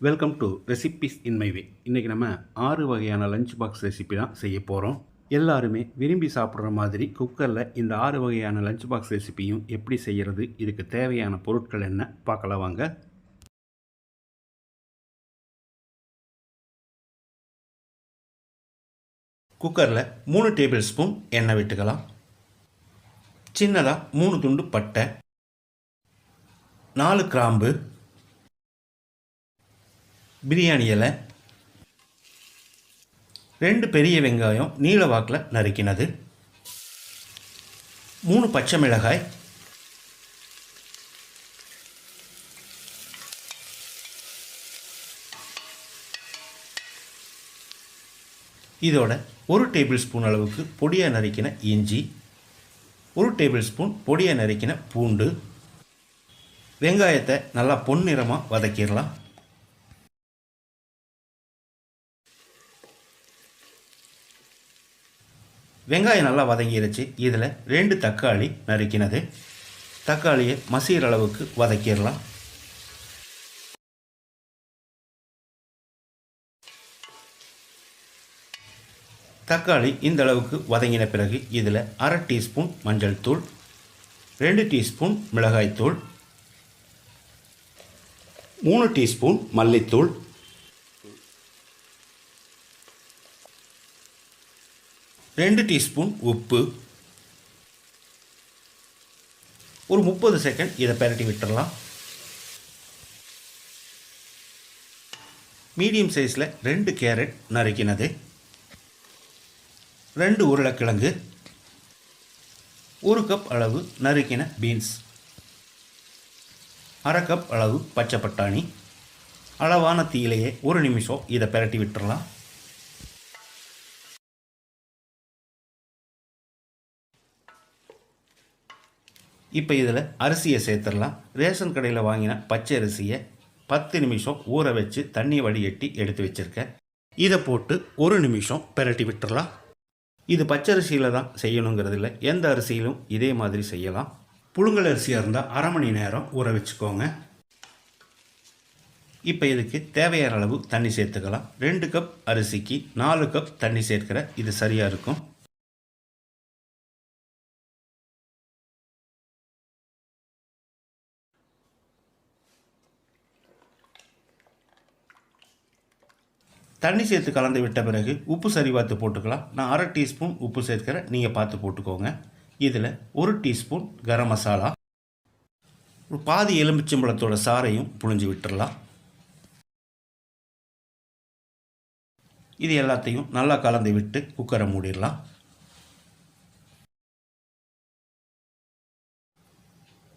Welcome to recipes in my way இன்றைக்கி நம்ம ஆறு வகையான லஞ்ச் பாக்ஸ் ரெசிபி தான் செய்ய போகிறோம் எல்லாருமே விரும்பி சாப்பிட்ற மாதிரி குக்கரில் இந்த ஆறு வகையான லஞ்ச் பாக்ஸ் ரெசிபியும் எப்படி செய்கிறது இதுக்கு தேவையான பொருட்கள் என்ன பார்க்கலாம் வாங்க. குக்கரில் மூணு டேபிள் ஸ்பூன் எண்ணெய் விட்டுக்கலாம். சின்னதாக மூணு துண்டு பட்டை. நாலு கிராம்பு. பிரியாணி இலை ரெண்டு பெரிய வெங்காயம் நீல வாக்கில் நறுக்கினது மூணு பச்சை மிளகாய் இதோட ஒரு டேபிள் ஸ்பூன் அளவுக்கு பொடியாக நறுக்கின இஞ்சி ஒரு டேபிள் ஸ்பூன் பொடியாக நறுக்கின பூண்டு வெங்காயத்தை நல்லா பொன்னிறமாக வதக்கிடலாம். வெங்காயம் நல்லா வதங்கிடுச்சு இதில் ரெண்டு தக்காளி நறுக்கினது. தக்காளியை மசீர் அளவுக்கு வதக்கிடலாம். தக்காளி இந்த அளவுக்கு வதங்கின பிறகு இதில் அரை டீஸ்பூன் மஞ்சள் தூள் ரெண்டு டீஸ்பூன் மிளகாய்த்தூள் மூணு டீஸ்பூன் மல்லித்தூள் ரெண்டு டீஸ்பூன் உப்பு. ஒரு முப்பது செகண்ட் இதை பெரட்டி விட்டுடலாம் மீடியம் சைஸில் ரெண்டு கேரட் நறுக்கினது. ரெண்டு உருளைக்கிழங்கு. ஒரு கப் அளவு நறுக்கின பீன்ஸ் அரை கப் அளவு பச்சை பட்டாணி. அளவான தீயிலேயே ஒரு நிமிஷம் இதை பெரட்டி விட்டுடலாம் இப்போ இதில் அரிசியை சேர்த்துடலாம். ரேஷன் கடையில் வாங்கின பச்சை அரிசியை பத்து நிமிஷம் ஊற வச்சு தண்ணி வடிகட்டி எடுத்து வச்சுருக்கேன். இதை போட்டு ஒரு நிமிஷம் பெரட்டி விட்டுடலாம் இது பச்சரிசியில் தான் செய்யணுங்கிறது இல்லை. எந்த அரிசியிலும் இதே மாதிரி செய்யலாம். புழுங்கல் அரிசியாக இருந்தால் அரை மணி நேரம் ஊற வச்சுக்கோங்க. இப்போ இதுக்கு தேவையான அளவு தண்ணி சேர்த்துக்கலாம். ரெண்டு கப் அரிசிக்கு நாலு கப் தண்ணி சேர்க்கிற இது சரியாக இருக்கும். தண்ணி சேர்த்து கலந்து விட்ட பிறகு உப்பு சரி பார்த்து போட்டுக்கலாம். நான் அரை டீஸ்பூன் உப்பு சேர்க்கிறேன். நீங்கள் பார்த்து போட்டுக்கோங்க. இதில் ஒரு டீஸ்பூன் கரம் மசாலா ஒரு பாதி எலுமிச்சம்பழத்தோட சாறையும் புழிஞ்சு விட்டுடலாம் இது எல்லாத்தையும் நல்லா கலந்து விட்டு குக்கரை மூடிடலாம்.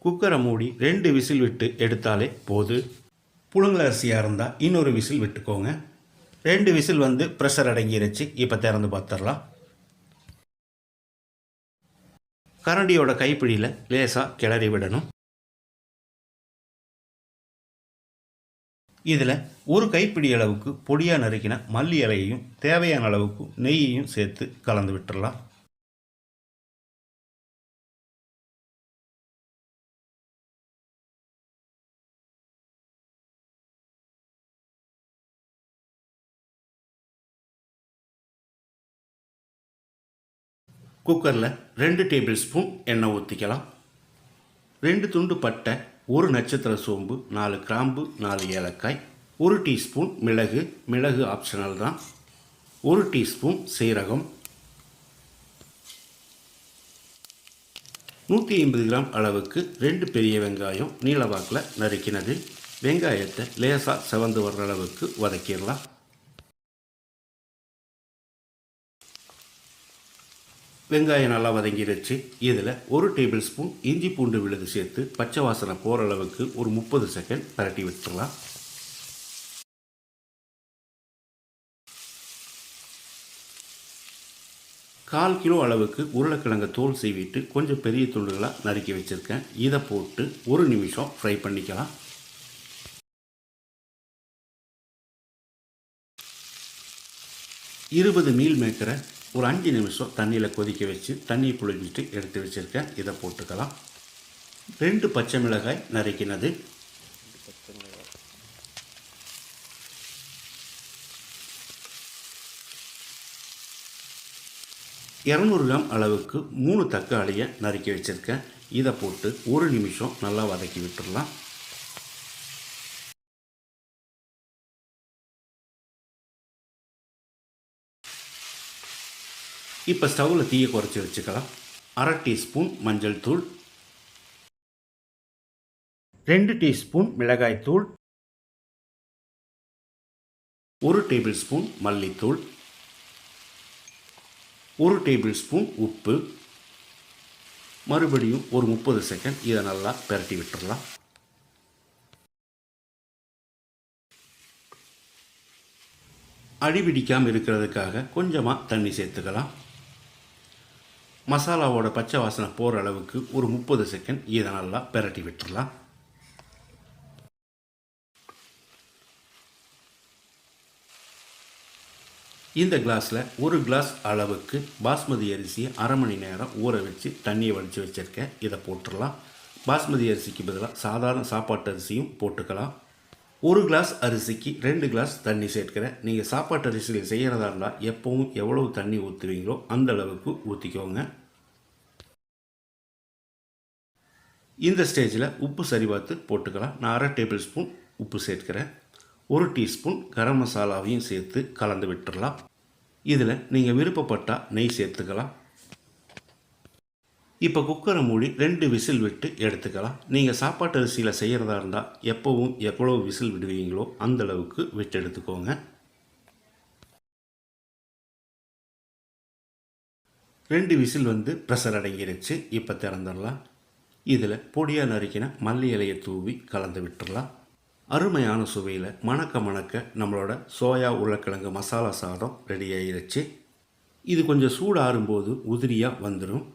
குக்கரை மூடி ரெண்டு விசில் விட்டு எடுத்தாலே போது. புழுங்கல் அரிசியாக இருந்தால் இன்னொரு விசில் விட்டுக்கோங்க. ரெண்டு விசில் வந்து ப்ரெஷர் அடங்கிருச்சு. இப்போ திறந்து பார்த்துடலாம். கரண்டியோட கைப்பிடியில் லேசாக கிளறி விடணும். இதில் ஒரு கைப்பிடி அளவுக்கு பொடியாக நறுக்கின மல்லி இலையையும் தேவையான அளவுக்கு நெய்யையும் சேர்த்து கலந்து விட்டுடலாம். குக்கரில் ரெண்டு டேபிள் ஸ்பூன் எண்ணெய் ஊற்றிக்கலாம் ரெண்டு துண்டு பட்டை ஒரு நட்சத்திர சோம்பு நாலு கிராம்பு நாலு ஏலக்காய் ஒரு டீஸ்பூன் மிளகு. மிளகு ஆப்ஷனல் தான். ஒரு டீஸ்பூன் சீரகம். நூற்றி ஐம்பது கிராம் அளவுக்கு ரெண்டு பெரிய வெங்காயம் நீளவாக்கில் நறுக்கினது. வெங்காயத்தை லேசாக செவந்து வர்ற அளவுக்கு வதக்கிடலாம். வெங்காயம் நல்லா வதங்கிடுச்சு இதில் ஒரு டேபிள் ஸ்பூன் இஞ்சி பூண்டு விழுது சேர்த்து பச்சை வாசனை போகிற அளவுக்கு ஒரு முப்பது செகண்ட் பரட்டி விட்டுடலாம் கால் கிலோ அளவுக்கு உருளைக்கிழங்கு தோல் செய்விட்டு கொஞ்சம் பெரிய துண்டுகளாக நறுக்கி வச்சுருக்கேன். இதை போட்டு ஒரு நிமிஷம் ஃப்ரை பண்ணிக்கலாம். இருபது மீல் மேக்கரை ஒரு அஞ்சு நிமிஷம் தண்ணியில் கொதிக்க வச்சு தண்ணி புழிஞ்சிட்டு எடுத்து வச்சுருக்கேன். இதை போட்டுக்கலாம். ரெண்டு பச்சை மிளகாய் நறுக்கினது. இரநூறு கிராம் அளவுக்கு மூணு தக்காளியை நறுக்கி வச்சுருக்கேன். இதை போட்டு ஒரு நிமிஷம் நல்லா வதக்கி விட்டுடலாம் இப்போ ஸ்டவ்வில் தீயை குறைச்சி வச்சுக்கலாம். அரை டீஸ்பூன் மஞ்சள் தூள். ரெண்டு டீஸ்பூன் மிளகாய் தூள். ஒரு டேபிள் ஸ்பூன் மல்லித்தூள். ஒரு டேபிள் ஸ்பூன் உப்பு. மறுபடியும் ஒரு முப்பது செகண்ட் இதை நல்லா பிரட்டி விட்டுடலாம் அடிபிடிக்காமல் இருக்கிறதுக்காக கொஞ்சமாக தண்ணி சேர்த்துக்கலாம். மசாலாவோட பச்சை வாசனை போகிற அளவுக்கு ஒரு முப்பது செகண்ட் இதை நல்லா பிரட்டி விட்டுடலாம் இந்த கிளாஸில் ஒரு கிளாஸ் அளவுக்கு பாஸ்மதி அரிசியை அரை மணி நேரம் ஊற வச்சு தண்ணியை வடித்து வச்சுருக்கேன். இதை போட்டுடலாம் பாஸ்மதி அரிசிக்கு பதிலாக சாதாரண சாப்பாட்டு அரிசியும் போட்டுக்கலாம். ஒரு கிளாஸ் அரிசிக்கு ரெண்டு கிளாஸ் தண்ணி சேர்க்கிறேன். நீங்கள் சாப்பாட்டு அரிசியில் செய்கிறதா இருந்தால் எப்பவும் எவ்வளவு தண்ணி ஊற்றுவீங்களோ அந்த அளவுக்கு ஊற்றிக்கோங்க இந்த ஸ்டேஜில் உப்பு சரி பார்த்து போட்டுக்கலாம். நான் அரை டேபிள் ஸ்பூன் உப்பு சேர்க்கிறேன். ஒரு டீஸ்பூன் கரம் மசாலாவையும் சேர்த்து கலந்து விட்டுடலாம் இதில் நீங்கள் விருப்பப்பட்டால் நெய் சேர்த்துக்கலாம். இப்போ குக்கரை மூடி ரெண்டு விசில் விட்டு எடுத்துக்கலாம். நீங்கள் சாப்பாட்டு அரிசியில் செய்கிறதா இருந்தால் எப்போவும் எவ்வளோ விசில் விடுவீங்களோ அந்த அளவுக்கு விட்டு எடுத்துக்கோங்க. ரெண்டு விசில் வந்து ப்ரெஷர் அடங்கிருச்சு. இப்போ திறந்துடலாம். இதில் பொடியாக நறுக்கின மல்லி இலையை தூவி கலந்து விட்டுடலாம். அருமையான சுவையில் மணக்க மணக்க நம்மளோட சோயா உருளைக்கிழங்கு மசாலா சாதம் ரெடி ஆயிருச்சு. இது கொஞ்சம் சூடாறும்போது உதிரியாக வந்துடும்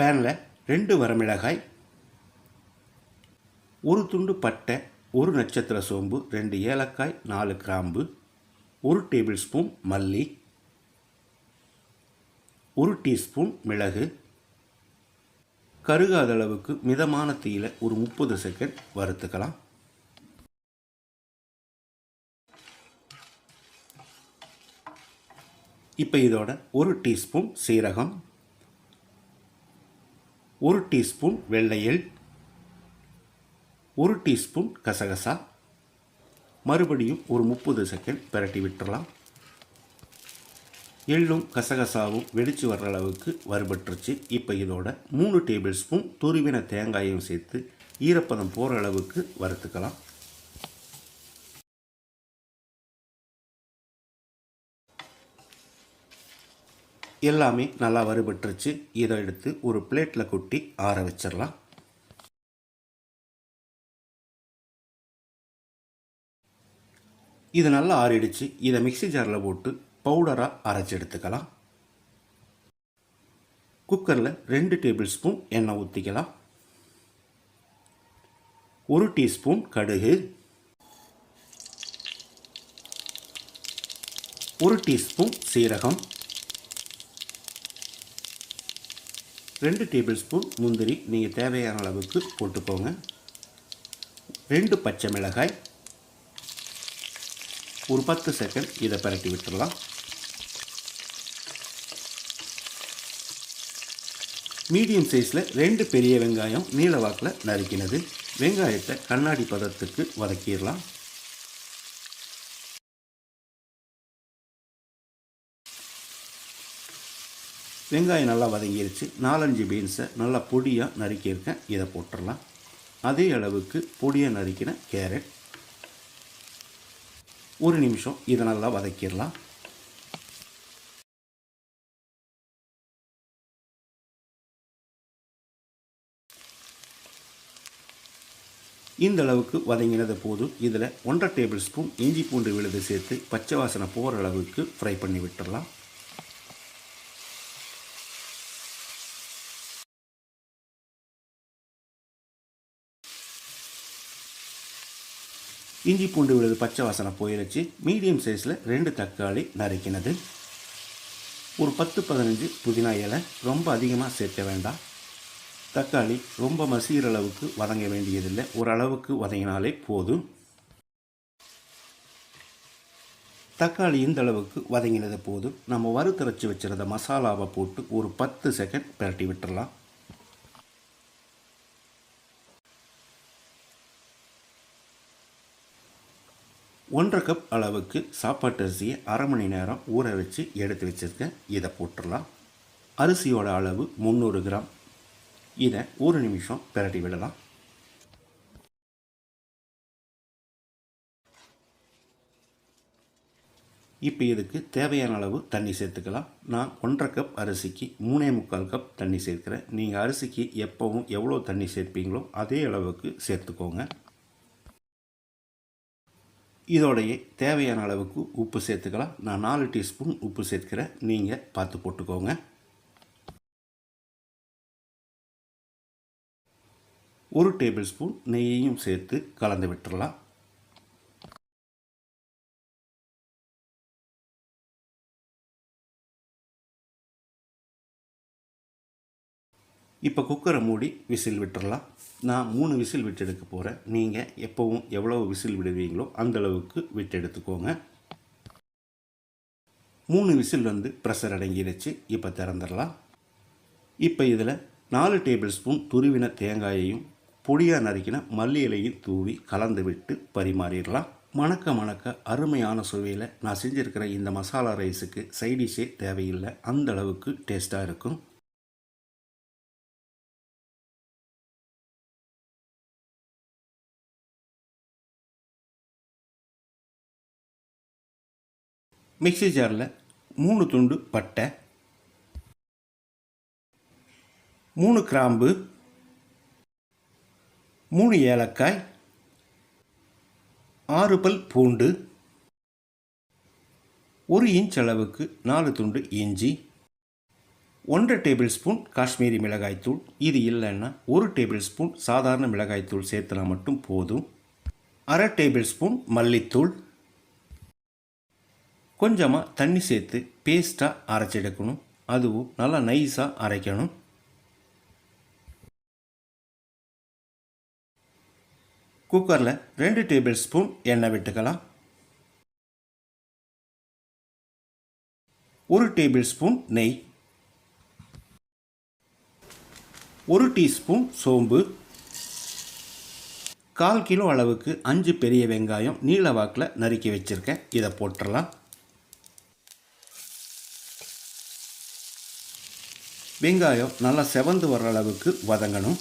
பேனில் ரெண்டு வரமிளகாய் ஒரு துண்டு பட்டை ஒரு நட்சத்திர சோம்பு ரெண்டு ஏலக்காய் நாலு கிராம்பு ஒரு டேபிள் ஸ்பூன் மல்லி ஒரு டீஸ்பூன் மிளகு கருகாத அளவுக்கு மிதமான தீயில ஒரு முப்பது செகண்ட் வறுத்துக்கலாம். இப்போ இதோட ஒரு டீஸ்பூன் சீரகம் ஒரு டீஸ்பூன் வெள்ளையல் ஒரு டீஸ்பூன் கசகசா மறுபடியும் ஒரு முப்பது செகண்ட் பிரட்டி விட்டுறலாம். எள்ளும் கசகசாவும் வெடித்து வர்ற அளவுக்கு வறுபட்டுருச்சு. இப்போ இதோட மூணு டேபிள் ஸ்பூன் துருவின தேங்காயும் சேர்த்து ஈரப்பதம் போகிற அளவுக்கு வறுத்துக்கலாம். எல்லாமே நல்லா வறுபட்டுருச்சு. இதை எடுத்து ஒரு பிளேட்டில் கொட்டி ஆற வச்சிடலாம். இது நல்லா ஆறிடுச்சு. இதை மிக்ஸி ஜாரில் போட்டு பவுடராக அரைச்சி எடுத்துக்கலாம். குக்கரில் ரெண்டு டேபிள் ஸ்பூன் எண்ணெய் ஊற்றிக்கலாம் ஒரு டீஸ்பூன் கடுகு. ஒரு டீஸ்பூன் சீரகம். ரெண்டு டேபிள் ஸ்பூன் முந்திரி நீங்கள் தேவையான அளவுக்கு போட்டுக்கோங்க. ரெண்டு பச்சை மிளகாய். ஒரு பத்து செகண்ட் இதை பரட்டி விட்டுடலாம். மீடியம் சைஸில் ரெண்டு பெரிய வெங்காயம் நீளவாக்கில் நறுக்கினது. வெங்காயத்தை கண்ணாடி பதத்துக்கு வதக்கிடலாம். வெங்காயம் நல்லா வதங்கிருச்சு. நாலஞ்சு பீன்ஸை நல்லா பொடியாக நறுக்கியிருக்கேன். இதை போட்டுடலாம். அதே அளவுக்கு பொடியாக நறுக்கின கேரட். ஒரு நிமிஷம் இதை நல்லா வதக்கிடலாம். இந்த அளவுக்கு வதங்கினது போதும். இதில் ஒன்றரை டேபிள் ஸ்பூன் இஞ்சி பூண்டு விழுது சேர்த்து பச்சை வாசனை போகிற அளவுக்கு ஃப்ரை பண்ணி விட்டுடலாம். இஞ்சி பூண்டு விழுது பச்சை வாசனை போயிருச்சு. மீடியம் சைஸில் ரெண்டு தக்காளி நறுக்கினது. ஒரு பத்து பதினஞ்சு புதினா இலை ரொம்ப அதிகமாக சேர்க்க வேண்டாம். தக்காளி ரொம்ப மசிகிற அளவுக்கு வதங்க வேண்டியதில்லை. ஓரளவுக்கு வதங்கினாலே போதும். தக்காளி இந்த அளவுக்கு வதங்கினது போதும். நம்ம வறுத்தரைச்சி வச்சிருந்த மசாலாவை போட்டு ஒரு பத்து செகண்ட் பிரட்டி விட்டுடலாம் ஒன்றரை கப் அளவுக்கு சாப்பாட்டு அரிசியை அரை மணி நேரம் ஊற வச்சு எடுத்து வச்சுருக்கேன் இதை போட்டுடலாம். அரிசியோட அளவு முந்நூறு கிராம். இதை ஒரு நிமிஷம் பிரட்டி விடலாம். இப்போ இதுக்கு தேவையான அளவு தண்ணி சேர்த்துக்கலாம். நான் ஒன்றரை கப் அரிசிக்கு மூணே முக்கால் கப் தண்ணி சேர்க்குறேன். நீங்கள் அரிசிக்கு எப்போவும் எவ்வளோ தண்ணி சேர்ப்பீங்களோ அதே அளவுக்கு சேர்த்துக்கோங்க. இதோடைய தேவையான அளவுக்கு உப்பு சேர்த்துக்கலாம். நான் நாலு டீஸ்பூன் உப்பு சேர்த்துக்கிறேன் நீங்கள் பார்த்து போட்டுக்கோங்க. ஒரு டேபிள் ஸ்பூன் நெய்யையும் சேர்த்து கலந்து விட்டுறலாம். இப்போ குக்கரை மூடி விசில் விட்டுறலாம். நான் மூணு விசில் விட்டெடுக்க போகிறேன் நீங்கள் எப்போவும் எவ்வளோ விசில் விடுவீங்களோ அந்த அளவுக்கு விட்டு எடுத்துக்கோங்க மூணு விசில் வந்து ப்ரெஷர் அடங்கிருச்சு. இப்போ திறந்துடலாம். இப்போ இதில் நாலு டேபிள் ஸ்பூன் துருவின தேங்காயையும் பொடியாக நறுக்கின மல்லி இலையும் தூவி கலந்து விட்டு பரிமாறிடலாம். மணக்க மணக்க அருமையான சுவையில் நான் செஞ்சுருக்கிற இந்த மசாலா ரைஸுக்கு சைடிஷே தேவையில்லை. அந்த அளவுக்கு டேஸ்ட்டாக இருக்கும். மிக்ஸி ஜாரில் மூணு துண்டு பட்டை மூணு கிராம்பு மூணு ஏலக்காய் ஆறு பல் பூண்டு ஒரு இன்ச் அளவுக்கு நாலு துண்டு இஞ்சி ஒன்றரை டேபிள் ஸ்பூன் காஷ்மீரி மிளகாய்த்தூள் இது இல்லைன்னா ஒரு டேபிள் ஸ்பூன் சாதாரண மிளகாய்த்தூள் சேர்த்துனா மட்டும் போதும். அரை டேபிள் ஸ்பூன் மல்லித்தூள் கொஞ்சமாக தண்ணி சேர்த்து பேஸ்ட்டாக அரைச்செடுக்கணும் அதுவும் நல்லா நைஸாக அரைக்கணும். குக்கரில் ரெண்டு டேபிள் ஸ்பூன் எண்ணெய் விட்டுக்கலாம். ஒரு டேபிள் ஸ்பூன் நெய். ஒரு டீஸ்பூன் சோம்பு. கால் கிலோ அளவுக்கு அஞ்சு பெரிய வெங்காயம் நீல வாக்கில் நறுக்கி வச்சுருக்கேன். இதை போட்டுடலாம் வெங்காயம் நல்லா செவந்து வர்ற அளவுக்கு வதங்கணும்.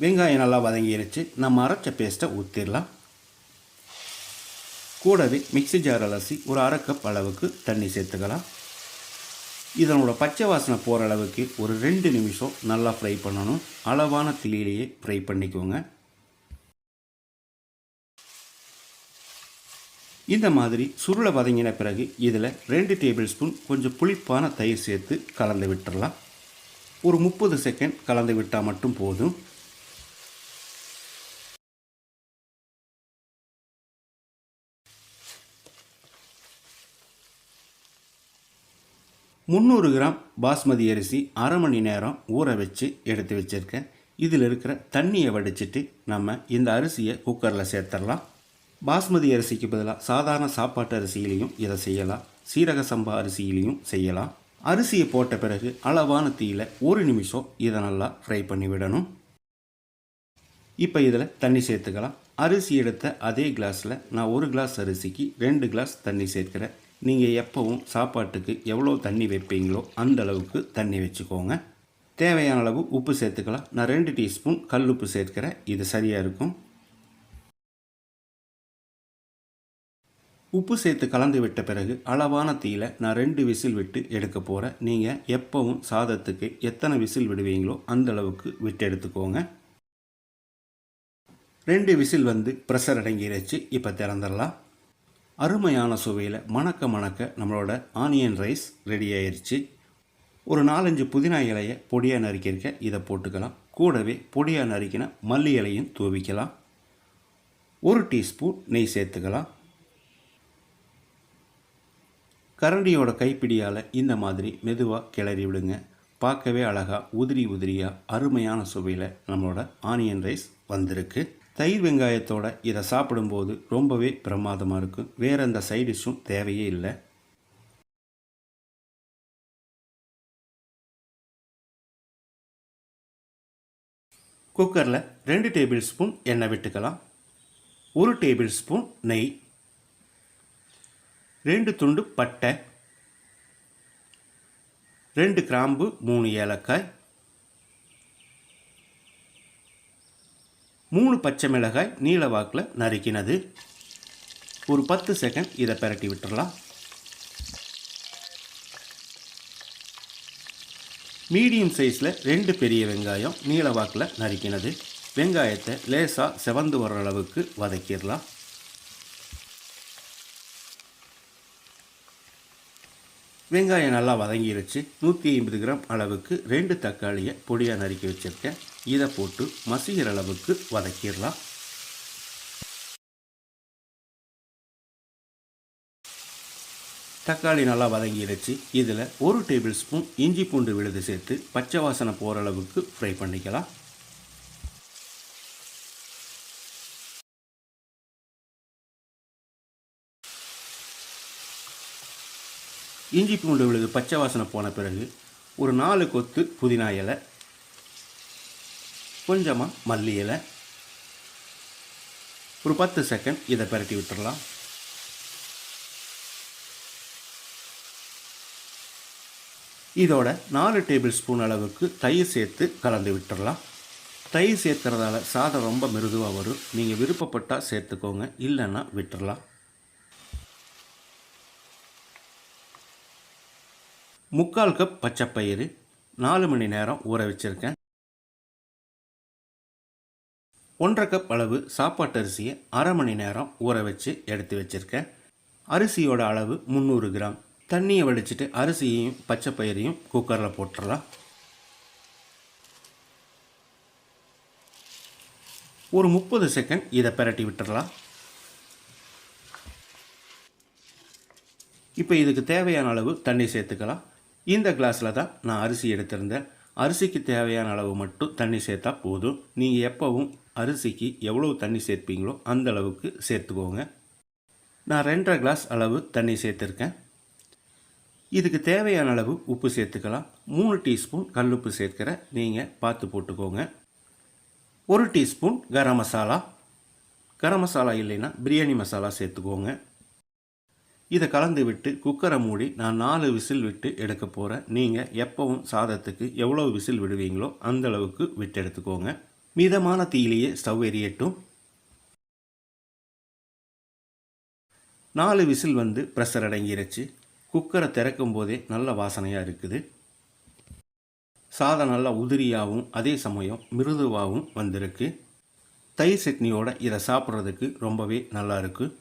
வெங்காயம் நல்லா வதங்கிருச்சு. நம்ம அரைச்ச பேஸ்ட்டை ஊற்றிடலாம் கூடவே மிக்ஸி ஜார் அலசி ஒரு அரை கப் அளவுக்கு தண்ணி சேர்த்துக்கலாம். இதனோட பச்சை வாசனை போகிற அளவுக்கு ஒரு ரெண்டு நிமிஷம் நல்லா ஃப்ரை பண்ணணும். அளவான திலியிலேயே ஃப்ரை பண்ணிக்கோங்க. இந்த மாதிரி சுருளை வதங்கின பிறகு இதில் ரெண்டு டேபிள் ஸ்பூன் கொஞ்சம் புளிப்பான தயிர் சேர்த்து கலந்து விட்டுறலாம். ஒரு முப்பது செகண்ட் கலந்து விட்டால் மட்டும் போதும். முந்நூறு கிராம் பாஸ்மதி அரிசி அரை மணி நேரம் ஊற வச்சு எடுத்து வச்சுருக்கேன். இதில் இருக்கிற தண்ணியை வடிச்சிட்டு நம்ம இந்த அரிசியை குக்கரில் சேர்த்துடலாம். பாஸ்மதி அரிசிக்கு பதிலாக சாதாரண சாப்பாட்டு அரிசியிலையும் இதை செய்யலாம். சீரக சம்பா அரிசியிலையும் செய்யலாம். அரிசியை போட்ட பிறகு அளவான தீயில் ஒரு நிமிஷம் இதை நல்லா ஃப்ரை பண்ணி விடணும். இப்போ இதில் தண்ணி சேர்த்துக்கலாம். அரிசி எடுத்த அதே கிளாஸில் நான் ஒரு கிளாஸ் அரிசிக்கு ரெண்டு கிளாஸ் தண்ணி சேர்க்கிறேன். நீங்கள் எப்போவும் சாப்பாட்டுக்கு எவ்வளோ தண்ணி வைப்பீங்களோ அந்த அளவுக்கு தண்ணி வச்சுக்கோங்க. தேவையான அளவு உப்பு சேர்த்துக்கலாம். நான் ரெண்டு டீஸ்பூன் கல் உப்பு சேர்க்கிறேன். இது சரியாக இருக்கும். உப்பு சேர்த்து கலந்து விட்ட பிறகு அளவான தீயில் நான் ரெண்டு விசில் விட்டு எடுக்க போகிறேன் நீங்கள் எப்போவும் சாதத்துக்கு எத்தனை விசில் விடுவீங்களோ அந்த அளவுக்கு விட்டு எடுத்துக்கோங்க. ரெண்டு விசில் வந்து ப்ரெஷர் அடங்கிருச்சு. இப்போ திறந்துடலாம். அருமையான சுவையில் மணக்க மணக்க நம்மளோட ஆனியன் ரைஸ் ரெடி ஆயிடுச்சு ஒரு நாலஞ்சு புதினா இலையை பொடியாக நறுக்கியிருக்க இதை போட்டுக்கலாம். கூடவே பொடியாக நறுக்கின மல்லி இலையும் தூவிக்கலாம். ஒரு டீஸ்பூன் நெய் சேர்த்துக்கலாம். கரண்டியோட கைப்பிடியால் இந்த மாதிரி மெதுவாக கிளறி விடுங்க. பார்க்கவே அழகாக உதிரி உதிரியாக அருமையான சுவையில் நம்மளோட ஆனியன் ரைஸ் வந்திருக்கு. தயிர் வெங்காயத்தோட இதை சாப்பிடும்போது ரொம்பவே பிரமாதமாக இருக்கும் வேறு எந்த சைடிஷும் தேவையே இல்லை. குக்கரில் ரெண்டு டேபிள் ஸ்பூன் எண்ணெய் விட்டுக்கலாம். ஒரு டேபிள் ஸ்பூன் நெய் ரெண்டு துண்டு பட்டை ரெண்டு கிராம்பு மூணு ஏலக்காய் மூணு பச்சை மிளகாய் நீல வாக்கில் நறுக்கினது. ஒரு பத்து செகண்ட் இதை பிரட்டி விட்டுறலாம். மீடியம் சைஸில் ரெண்டு பெரிய வெங்காயம் நீல வாக்கில் நறுக்கினது. வெங்காயத்தை லேசாக செவந்து வர்ற அளவுக்கு வதக்கிடலாம். வெங்காயம் நல்லா வதங்கிருச்சு. நூற்றி ஐம்பது கிராம் அளவுக்கு ரெண்டு தக்காளியை பொடியாக நறுக்கி வச்சுருக்கேன். இதை போட்டு மசிகிற அளவுக்கு வதக்கிடலாம். தக்காளி நல்லா வதங்கிடுச்சு இதில் ஒரு டேபிள் ஸ்பூன் இஞ்சி பூண்டு விழுது சேர்த்து பச்சை வாசனை போகிற அளவுக்கு ஃப்ரை பண்ணிக்கலாம். இஞ்சி பூண்டு விழுது பச்சை வாசனை போன பிறகு ஒரு நாலு கொத்து புதினா இலை கொஞ்சமாக மல்லி இலை ஒரு பத்து செகண்ட் இதை பிரட்டி விட்டுறலாம். இதோட நாலு டேபிள் ஸ்பூன் அளவுக்கு தயிர் சேர்த்து கலந்து விட்டுறலாம். தயிர் சேர்த்துறதால சாதம் ரொம்ப மிருதுவாக வரும். நீங்கள் விருப்பப்பட்டால் சேர்த்துக்கோங்க இல்லைன்னா விட்டுடலாம் முக்கால் கப் பச்சைப்பயிறு நாலு மணி நேரம் ஊற வச்சுருக்கேன். ஒன்றரை கப் அளவு சாப்பாட்டு அரிசியை அரை மணி நேரம் ஊற வச்சு எடுத்து வச்சுருக்கேன். அரிசியோட அளவு முந்நூறு கிராம். தண்ணியை வடிச்சிட்டு அரிசியையும் பச்சைப்பயிரையும் குக்கரில் போட்டுடலாம் ஒரு முப்பது செகண்ட் இதை பிரட்டி விட்டுறலாம். இப்போ இதுக்கு தேவையான அளவு தண்ணி சேர்த்துக்கலாம். இந்த கிளாஸில் தான் நான் அரிசி எடுத்திருந்தேன். அரிசிக்கு தேவையான அளவு மட்டும் தண்ணி சேர்த்தா போதும். நீங்கள் எப்போவும் அரிசிக்கு எவ்வளவு தண்ணி சேர்ப்பீங்களோ அந்த அளவுக்கு சேர்த்துக்கோங்க. நான் ரெண்டரை கிளாஸ் அளவு தண்ணி சேர்த்துருக்கேன். இதுக்கு தேவையான அளவு உப்பு சேர்த்துக்கலாம். மூணு டீஸ்பூன் கல்லுப்பு சேர்க்கிற நீங்கள் பார்த்து போட்டுக்கோங்க. ஒரு டீஸ்பூன் கரம் மசாலா. கரம் மசாலா இல்லைன்னா பிரியாணி மசாலா சேர்த்துக்கோங்க. இதை கலந்து விட்டு குக்கரை மூடி நான் நாலு விசில் விட்டு எடுக்க போகிறேன் நீங்கள் எப்பவும் சாதத்துக்கு எவ்வளோ விசில் விடுவீங்களோ அந்த அளவுக்கு விட்டு எடுத்துக்கோங்க. மிதமான தீயிலேயே ஸ்டவ் எரியட்டும். நாலு விசில் வந்து ப்ரெஷர் அடங்கிருச்சு. குக்கரை திறக்கும் போதே நல்ல வாசனையாக இருக்குது. சாதம் நல்லா உதிரியாகவும் அதே சமயம் மிருதுவாகவும் வந்திருக்கு. தயிர் சட்னியோட இதை சாப்பிட்றதுக்கு ரொம்பவே நல்லா இருக்குது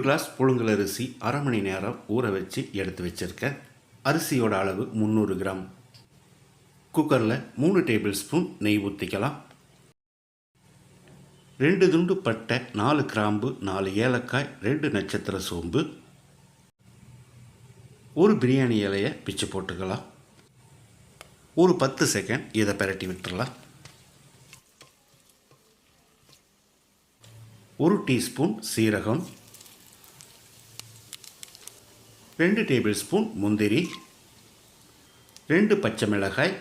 கிளாஸ் புழுங்கல் அரிசி அரை மணி நேரம் ஊற வச்சு எடுத்து வச்சுருக்கேன். அரிசியோட அளவு முந்நூறு கிராம். குக்கரில் மூணு டேபிள் ஸ்பூன் நெய் ஊற்றிக்கலாம் ரெண்டு துண்டு பட்டை நாலு கிராம்பு நாலு ஏலக்காய் ரெண்டு நட்சத்திர சோம்பு. ஒரு பிரியாணி இலையை பிச்சு போட்டுக்கலாம். ஒரு பத்து செகண்ட் இதை பிரட்டி விட்டுறலாம். ஒரு டீஸ்பூன் சீரகம். ரெண்டு டேபிள் ஸ்பூன் முந்திரி ரெண்டு பச்சை மிளகாய்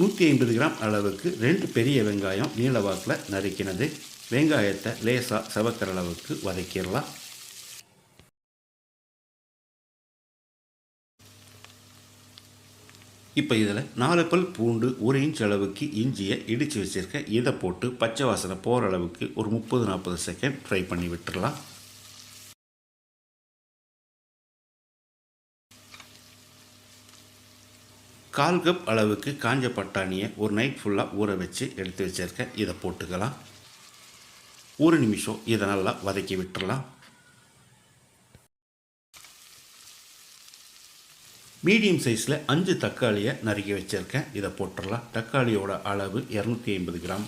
நூற்றி ஐம்பது கிராம் அளவுக்கு ரெண்டு பெரிய வெங்காயம் நீளவாக்கில் நறுக்கினது. வெங்காயத்தை லேசாக சவக்கிற அளவுக்கு வதக்கிடலாம். இப்போ இதில் நாலு பல் பூண்டு ஒரு இன்ச் அளவுக்கு இஞ்சியை இடித்து வச்சுருக்கேன். இதை போட்டு பச்சை வாசனை போகிற அளவுக்கு ஒரு முப்பது நாற்பது செகண்ட் ஃப்ரை பண்ணி விட்டுடலாம் கால் கப் அளவுக்கு காஞ்ச பட்டாணியை ஒரு நைட் ஃபுல்லாக ஊற வச்சு எடுத்து வச்சிருக்கேன் இதை போட்டுக்கலாம். ஒரு நிமிஷம் இதை நல்லா வதக்கி விட்டுடலாம் மீடியம் சைஸில் அஞ்சு தக்காளியை நறுக்கி வச்சுருக்கேன். இதை போட்டுடலாம் தக்காளியோட அளவு இரநூத்தி ஐம்பது கிராம்.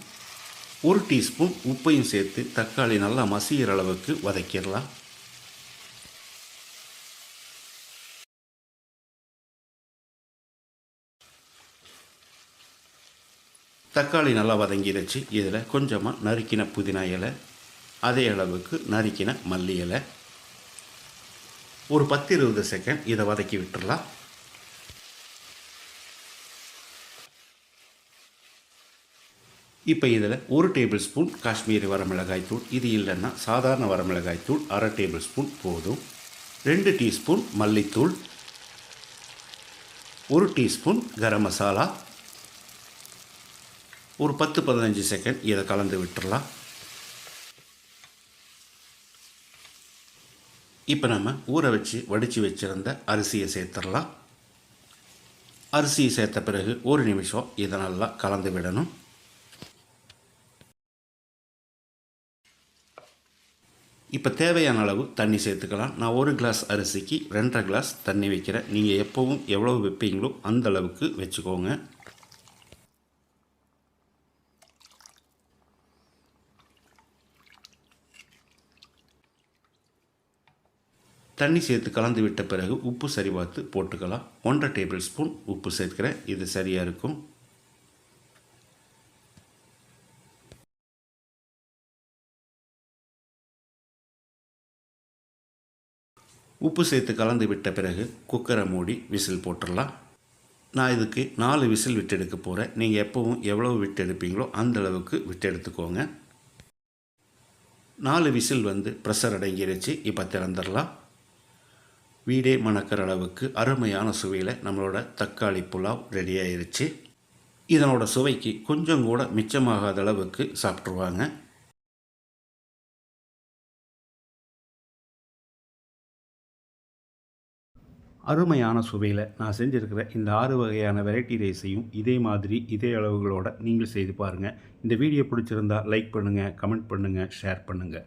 ஒரு டீஸ்பூன் உப்பையும் சேர்த்து தக்காளி நல்லா மசிகிற அளவுக்கு வதக்கிடலாம். தக்காளி நல்லா வதங்கிடுச்சு இதில் கொஞ்சமாக நறுக்கின புதினா இலை அதே அளவுக்கு நறுக்கின மல்லி இலை. ஒரு பத்து இருபது செகண்ட் இதை வதக்கி விட்டுடலாம் இப்போ இதில் ஒரு டேபிள் ஸ்பூன் காஷ்மீரி வரமிளகாய் தூள். இது இல்லைன்னா சாதாரண வரமிளகாய் தூள் அரை டேபிள் ஸ்பூன் போதும். ரெண்டு டீஸ்பூன் மல்லித்தூள். ஒரு டீஸ்பூன் கரம் மசாலா. ஒரு பத்து பதினஞ்சு செகண்ட் இதை கலந்து விட்டுடலாம் இப்போ நம்ம ஊற வச்சு வடித்து வச்சுருந்த அரிசியை சேர்த்துடலாம். அரிசியை சேர்த்த பிறகு ஒரு நிமிஷம் இதை நல்லா கலந்து விடணும். இப்போ தேவையான அளவு தண்ணி சேர்த்துக்கலாம். நான் ஒரு கிளாஸ் அரிசிக்கு ரெண்டரை கிளாஸ் தண்ணி வைக்கிறேன். நீங்கள் எப்போவும் எவ்வளோ வைப்பீங்களோ அந்த அளவுக்கு வச்சுக்கோங்க. தண்ணி சேர்த்து கலந்து விட்ட பிறகு உப்பு சரி பார்த்து போட்டுக்கலாம். ஒன்றரை டேபிள் ஸ்பூன் உப்பு சேர்க்கிறேன். இது சரியாக இருக்கும். உப்பு சேர்த்து கலந்து விட்ட பிறகு குக்கரை மூடி விசில் போட்டுடலாம். நான் இதுக்கு நாலு விசில் விட்டு எடுக்க போகிறேன் நீங்கள் எப்போவும் எவ்வளோ விட்டு எடுப்பீங்களோ அந்தளவுக்கு விட்டு எடுத்துக்கோங்க நாலு விசில் வந்து ப்ரெஷர் அடங்கிருச்சு. இப்போ திறந்துடலாம். வீடே மணக்கிற அளவுக்கு அருமையான சுவையில் நம்மளோட தக்காளி புலாவ் ரெடி ஆயிருச்சு. இதனோட சுவைக்கு கொஞ்சம் கூட மிச்சமாகாத அளவுக்கு சாப்பிட்ருவாங்க அருமையான சுவையில் நான் செஞ்சுருக்கிற இந்த ஆறு வகையான வெரைட்டி ரைஸையும் இதே மாதிரி இதே அளவுகளோட நீங்கள் செய்து பாருங்கள் இந்த வீடியோ பிடிச்சிருந்தா லைக் பண்ணுங்கள் கமெண்ட் பண்ணுங்கள் ஷேர் பண்ணுங்கள்